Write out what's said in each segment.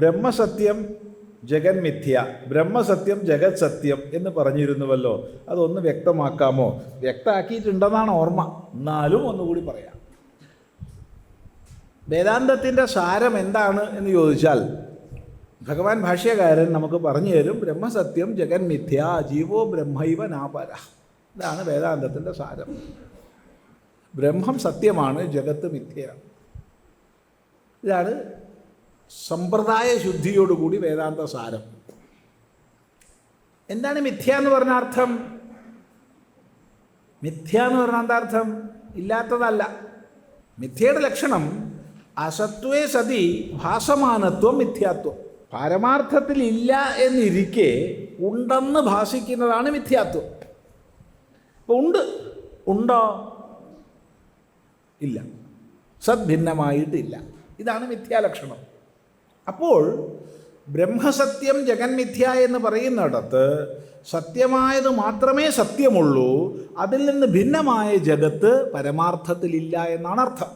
ബ്രഹ്മസത്യം ജഗന്മിഥ്യ ബ്രഹ്മസത്യം ജഗത് സത്യം എന്ന് പറഞ്ഞിരുന്നുവല്ലോ. അതൊന്ന് വ്യക്തമാക്കാമോ? വ്യക്തമാക്കിയിട്ടുണ്ടെന്നാണ് ഓർമ്മ. എന്നാലും ഒന്നുകൂടി പറയാം. വേദാന്തത്തിന്റെ സാരം എന്താണ് എന്ന് ചോദിച്ചാൽ ഭഗവാൻ ഭാഷ്യകാരൻ നമുക്ക് പറഞ്ഞു തരും ബ്രഹ്മസത്യം ജഗന്മിഥ്യ ജീവോ ബ്രഹ്മൈവ നാപര. ഇതാണ് വേദാന്തത്തിന്റെ സാരം. ബ്രഹ്മം സത്യമാണ് ജഗത്ത് മിഥ്യയാണ്. ഇതാണ് സമ്പ്രദായ ശുദ്ധിയോടുകൂടി വേദാന്ത സാരം എന്താണ് മിഥ്യ എന്ന് പറഞ്ഞ അർത്ഥം? മിഥ്യ എന്ന് പറഞ്ഞ എന്താ അർത്ഥം? ഇല്ലാത്തതല്ല. മിഥ്യയുടെ ലക്ഷണം അസത്വേ സതി ഭാസമാനത്വം മിഥ്യാത്വം. പരമാർത്ഥത്തിൽ ഇല്ല എന്നിരിക്കെ ഉണ്ടെന്ന് ഭാസിക്കുന്നതാണ് മിഥ്യാത്വം. ഇപ്പൊ ഉണ്ട്. ഉണ്ടോ? ഇല്ല. സദ്ഭിന്നമായിട്ടില്ല. ഇതാണ് മിഥ്യാലക്ഷണം അപ്പോൾ ബ്രഹ്മസത്യം ജഗന്മിഥ്യ എന്ന് പറയുന്നിടത്ത് സത്യമായത് മാത്രമേ സത്യമുള്ളൂ അതിൽ നിന്ന് ഭിന്നമായ ജഗത്ത് പരമാർത്ഥത്തിലില്ല എന്നാണ് അർത്ഥം.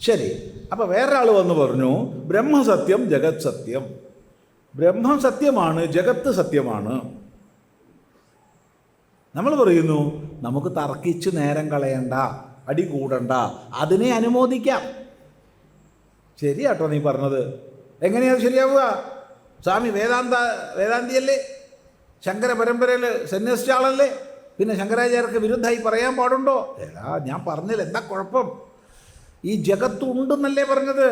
ശരി അപ്പോൾ വേറൊരാൾ വന്ന് പറഞ്ഞു ബ്രഹ്മസത്യം ജഗത് സത്യം. ബ്രഹ്മം സത്യമാണ് ജഗത്ത് സത്യമാണ്. നമ്മൾ പറയുന്നു നമുക്ക് തർക്കിച്ച് നേരം കളയണ്ട അടി കൂടണ്ട അതിനെ അനുമോദിക്കാം. ശരിയാട്ടോ നീ പറഞ്ഞത്. എങ്ങനെയാണ് ശരിയാവുക? സ്വാമി വേദാന്ത വേദാന്തിയല്ലേ? ശങ്കര പരമ്പരയിൽ സന്യസിച്ച ആളല്ലേ പിന്നെ ശങ്കരാചാര്യർക്ക് വിരുദ്ധമായി പറയാൻ പാടുണ്ടോ? എടാ ഞാൻ പറഞ്ഞില്ല എന്താ കുഴപ്പം? ഈ ജഗത്ത് ഉണ്ടെന്നല്ലേ പറഞ്ഞത്?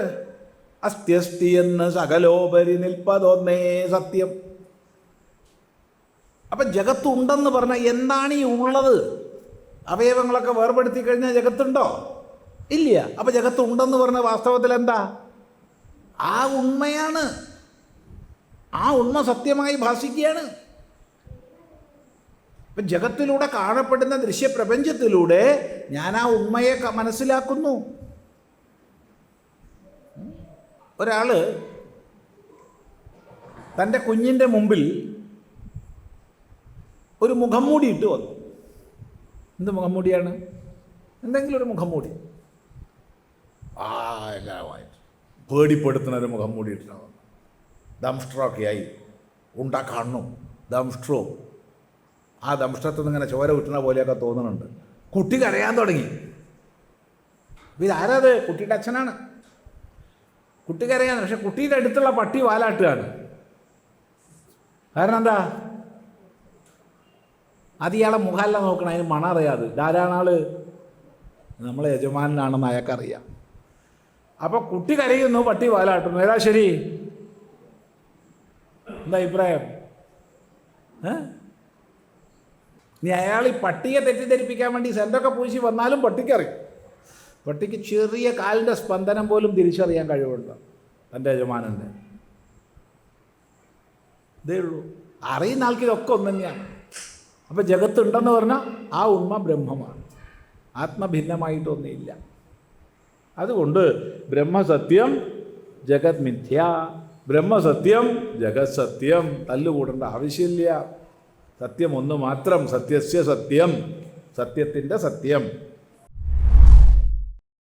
അസ്ഥ്യസ്ഥി എന്ന് സകലോപരി നിൽപ്പതൊന്നേ സത്യം. അപ്പം ജഗത്ത് ഉണ്ടെന്ന് പറഞ്ഞാൽ എന്താണ് ഈ ഉള്ളത്? അവയവങ്ങളൊക്കെ വേർപെടുത്തി കഴിഞ്ഞാൽ ജഗത്തുണ്ടോ? ഇല്ല. അപ്പം ജഗത്ത് ഉണ്ടെന്ന് പറഞ്ഞ വാസ്തവത്തിൽ എന്താ? ആ ഉണ്മയാണ്. ആ ഉണ്മ സത്യമായി ഭാഷിക്കുകയാണ് ഇപ്പം ജഗത്തിലൂടെ കാണപ്പെടുന്ന ദൃശ്യപ്രപഞ്ചത്തിലൂടെ ഞാൻ ആ ഉമ്മയെ മനസ്സിലാക്കുന്നു. ഒരാൾ തന്റെ കുഞ്ഞിന്റെ മുമ്പിൽ ഒരു മുഖംമൂടി ഇട്ട് വന്നു. എന്ത് മുഖംമൂടിയാണ് എന്തെങ്കിലും ഒരു മുഖം മുഖംമൂടി ആ പേടിപ്പെടുത്തുന്ന ഒരു മുഖംമൂടി ഇട്ടാണ് വന്നു ദംഷ്ട്രമൊക്കെ ആയി ഉണ്ട കണ്ണും ദംഷ്ട്രോ ആ ദംഷ്ട്രത്തിൽ നിന്ന് ഇങ്ങനെ ചോര ഉറ്റുന്ന പോലെയൊക്കെ തോന്നുന്നുണ്ട്. കുട്ടി കരയാൻ തുടങ്ങി. ഇതാരത് കുട്ടിയുടെ അച്ഛനാണ്. കുട്ടി കരയാണ്. പക്ഷെ കുട്ടിയുടെ അടുത്തുള്ള പട്ടി വാലാട്ടുകയാണ്. കാരണം എന്താ? അത് ഇയാളെ മുഖമല്ല നോക്കണം അതിന് മണ അറിയാതെ. ഇതാരാണ് ആൾ? നമ്മളെ യജമാനാണെന്ന് അയാൾക്കറിയാം. അപ്പോൾ കുട്ടി കരയുന്നു പട്ടി വാലാട്ടുന്നു. ഏതാ ശരി? എന്താ അഭിപ്രായം? നീ അയാൾ ഈ പട്ടിയെ തെറ്റിദ്ധരിപ്പിക്കാൻ വേണ്ടി സെന്റൊക്കെ പൂശി വന്നാലും പട്ടിക്കറിയും പട്ടിക്ക് ചെറിയ കാലിന്റെ സ്പന്ദനം പോലും തിരിച്ചറിയാൻ കഴിവുണ്ട് തന്റെ യജമാനന്റെ ഇതേ ഉള്ളൂ. അറിയുന്ന ആൾക്ക് ഇതൊക്കെ ഒന്ന് തന്നെയാണ് അപ്പോൾ ജഗത്തുണ്ടെന്ന് പറഞ്ഞാൽ ആ ഉണ്മ ബ്രഹ്മമാണ്. ആത്മഭിന്നമായിട്ടൊന്നുമില്ല. അതുകൊണ്ട് ബ്രഹ്മസത്യം ജഗത് മിഥ്യ. ബ്രഹ്മസത്യം ജഗത് സത്യം. തല്ലുകൂടേണ്ട ആവശ്യമില്ല. സത്യം ഒന്ന് മാത്രം സത്യസ്യ സത്യം. സത്യത്തിന്റെ സത്യം.